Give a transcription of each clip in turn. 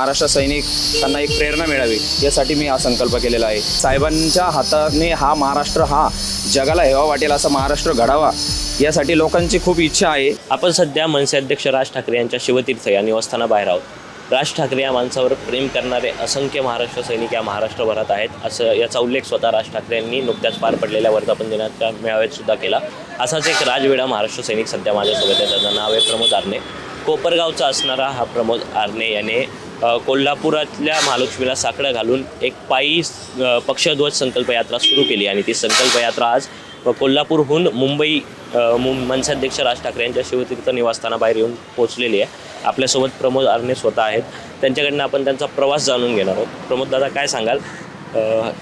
महाराष्ट्र सैनिकांना एक प्रेरणा मिळावी यासाठी मी हा संकल्प केलेला आहे. साहेबांच्या हाताने हा महाराष्ट्र हा जगाला हेवा वाटेल असा महाराष्ट्र घडावा यासाठी लोकांची खूप इच्छा आहे. आपण सध्या मनसे अध्यक्ष राज ठाकरे यांच्या शिवतीर्थ या निवासस्थानाबाहेर आहोत. राज ठाकरे या माणसावर प्रेम करणारे असंख्य महाराष्ट्र सैनिक या महाराष्ट्रभरात आहेत. असं याचा उल्लेख स्वतः राज ठाकरे यांनी नुकत्याच पार पडलेल्या वर्धापन दिनाच्या मेळाव्यात सुद्धा केला. असाच एक राजवेडा महाराष्ट्र सैनिक सध्या माझ्यासोबत आहे. त्याचं नाव आहे प्रमोद आरणे कोपरगावचा असणारा हा प्रमोद आरणे याने कोल्हापुरातल्या महालक्ष्मीला साकडं घालून एक पायी पक्षध्वज संकल्प यात्रा सुरू केली आणि ती संकल्प यात्रा आज कोल्हापूरहून मुंबई मनसाध्यक्ष राज ठाकरे यांच्या शिवतीर्थ निवासस्थानाबाहेर येऊन पोहोचलेली आहे. आपल्यासोबत प्रमोद आरणे स्वतः आहेत. त्यांच्याकडनं आपण त्यांचा प्रवास जाणून घेणार आहोत. प्रमोद दादा काय सांगाल?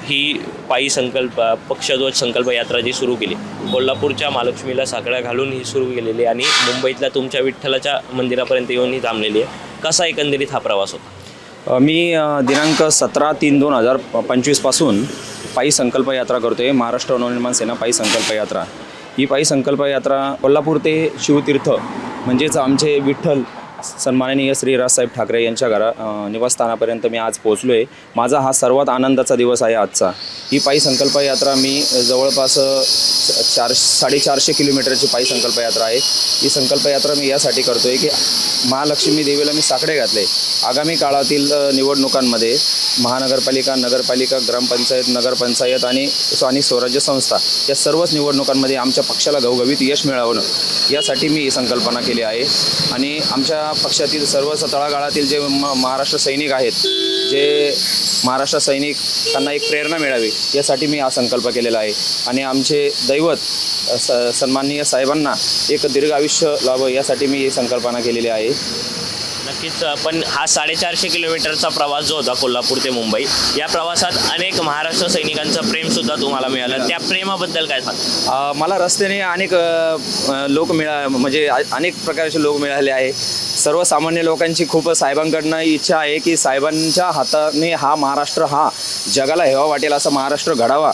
ही पायी संकल्प पक्षध्वज संकल्प यात्रा जी सुरू केली कोल्हापूरच्या महालक्ष्मीला साकडा घालून ही सुरू केलेली आणि मुंबईतल्या तुमच्या विठ्ठलाच्या मंदिरापर्यंत येऊन ही थांबलेली आहे. कसा एकंदरीत हा प्रवास होता? मी दिनांक सतरा तीन दोन हजार पंचवीसपासून पायी संकल्प यात्रा करतो आहे महाराष्ट्र नवनिर्माण सेना पायी संकल्प यात्रा. ही पायी संकल्प यात्रा कोल्हापूर ते शिवतीर्थ म्हणजेच आमचे विठ्ठल सन्माननीय श्री राजसाहेब ठाकरे यांच्या घरा निवासस्थानापर्यंत मी आज पोहोचलो आहे माझा हा सर्वात आनंदाचा दिवस आहे आजचा. ही पायी संकल्प यात्रा मी जवळपास चार साडेचारशे किलोमीटरची पायी संकल्प यात्रा आहे. ही संकल्प यात्रा मी यासाठी करतो आहे की महालक्ष्मी देवीला मी साकडे घातले. आगामी काळातील निवडणुकांमध्ये महानगरपालिका नगरपालिका ग्रामपंचायत नगरपंचायत आणि स्थानिक स्वराज्य संस्था या सर्वच निवडणुकांमध्ये आमच्या पक्षाला घवघवीत यश मिळवणं यासाठी मी ही संकल्पना केली आहे. आणि आमच्या पक्षातील सर्व तळागाळातील जे म महाराष्ट्र सैनिक आहेत जे महाराष्ट्र सैनिकांना एक प्रेरणा मिळावी यासाठी मी हा संकल्प केलेला आहे. आणि आमचे दैवत स सन्माननीय साहेबांना एक दीर्घ आयुष्य लाभं यासाठी मी ही संकल्पना केलेली आहे. नक्कीच पण हा साडेचारशे किलोमीटरचा प्रवास जो होता कोल्हापूर ते मुंबई या प्रवासात अनेक महाराष्ट्र सैनिकांचं प्रेमसुद्धा तुम्हाला मिळालं. त्या प्रेमाबद्दल काय सांग मला रस्त्याने अनेक लोक मिळा म्हणजे अनेक प्रकारचे लोक मिळाले आहे. सर्वसामान्य लोकांची खूप साहेबांकडनं इच्छा आहे की साहेबांच्या हाताने हा महाराष्ट्र हा जगाला हेवा वाटेल असा महाराष्ट्र घडावा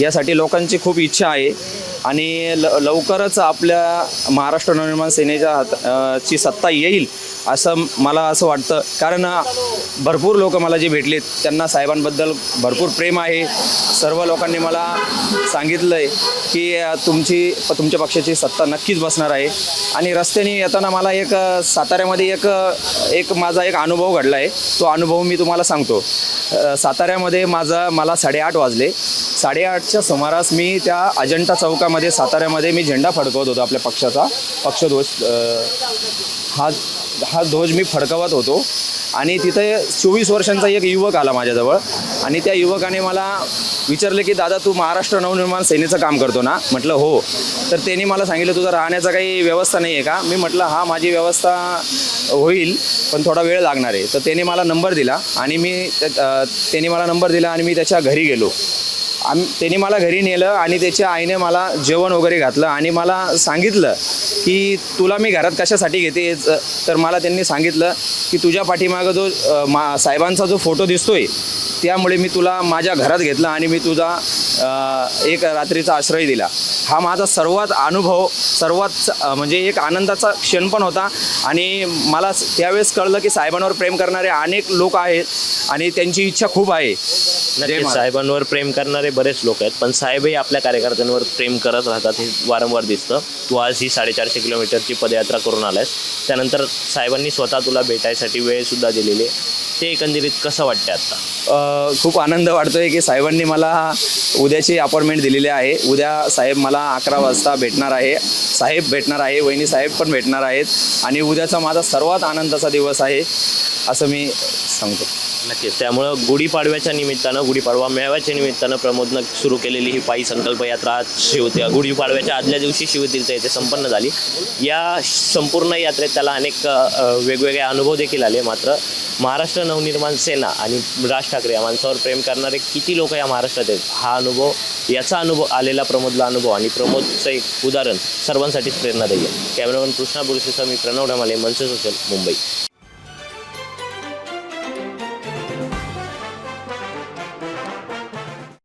यासाठी लोकांची खूप इच्छा आहे. आणि ल लवकरच आपल्या महाराष्ट्र नवनिर्माण सेनेच्या हात ची सत्ता येईल असं मला असं वाटतं. कारण भरपूर लोक मला जे भेटलेत त्यांना साहेबांबद्दल भरपूर प्रेम आहे. सर्व लोकांनी मला सांगितलं आहे की तुमची प- तुमच्या पक्षाची सत्ता नक्कीच बसणार आहे. आणि रस्त्याने येताना मला एक साताऱ्यामध्ये एक एक माझा एक अनुभव घडला आहे तो अनुभव मी तुम्हाला सांगतो. साताऱ्यामध्ये माझा मला साडेआठ वाजले. साडेआठच्या सुमारास मी त्या अजंठा चौकामध्ये साताऱ्यामध्ये मी झेंडा फडकवत होतो आपल्या पक्षाचा पक्षध्वज हा हा ध्वज मी फडकवत होतो. आणि तिथे चोवीस वर्षांचा एक युवक आला माझ्याजवळ. आणि त्या युवकाने मला विचारले की दादा तू महाराष्ट्र नवनिर्माण सेनेचं काम करतो ना? म्हटलं हो. तर त्यांनी मला सांगितलं तुझं राहण्याचा काही व्यवस्था नाही आहे का? मी म्हटलं हा माझी व्यवस्था होईल पण थोडा वेळ लागणार आहे. तर त्याने मला नंबर दिला आणि मी त्यांनी त्याने मला नंबर दिला आणि मी त्याच्या घरी गेलो. आम त्याने मला घरी नेलं आणि त्याच्या आईने मला जेवण वगैरे घातलं आणि मला सांगितलं की तुला मी घरात कशासाठी घेते तर मला त्यांनी सांगितलं की तुझ्या पाठीमागं जो मा साहेबांचा जो फोटो दिसतोय त्यामुळे मी तुला माझ्या घरात घेतलं आणि मी तुझा एक रात्रीचा आश्रय दिला. हा माझा सर्वात अनुभव सर्वात म्हणजे एक आनंदाचा क्षण पण होता आणि मला त्यावेळेस कळलं की साहेबांवर प्रेम करणारे अनेक लोक आहेत आणि त्यांची इच्छा खूप आहे. नक्कीच. साहेबांवर प्रेम करणारे बरेच लोक आहेत पण साहेबही आपल्या कार्यकर्त्यांवर प्रेम करत राहतात हे वारंवार दिसतं. तू आज ही साडेचारशे किलोमीटरची पदयात्रा करून आलायस. त्यानंतर साहेबांनी स्वतः तुला भेटायसाठी वेळसुद्धा दिलेली आहे. ते एकंदरीत कसं वाटतं आता? अ, खूप आनंद वाटतोय की साहेबांनी मला उद्याची अपॉइंटमेंट दिलेली आहे. उद्या साहेब मला अकरा वाजता भेटणार आहे. साहेब भेटणार आहे वहिनी साहेब पण भेटणार आहेत. आणि उद्याचा माझा सर्वात आनंदाचा दिवस आहे असं मी सांगतो. नक्कीच. त्यामुळं गुढीपाडव्याच्या निमित्तानं गुढीपाडवा मेळाव्याच्या निमित्तानं प्रमोदनं सुरू केलेली ही पायी संकल्प यात्रा शिवती गुढीपाडव्याच्या आदल्या दिवशी शिवतीर्थ येथे संपन्न झाली. या संपूर्ण यात्रेत त्याला अनेक वेगवेगळे अनुभव देखील आले. मात्र महाराष्ट्र नवनिर्माण सेना आणि राज ठाकरे या माणसावर प्रेम करणारे किती लोक या महाराष्ट्रात आहेत हा अनुभव याचा अनुभव आलेला प्रमोदला अनुभव आणि प्रमोदचं एक उदाहरण सर्वांसाठीच प्रेरणादायी आहे. कॅमेरामन कृष्णा बुरशीसह मी प्रणव ढमाले मनसे सोशल मुंबई.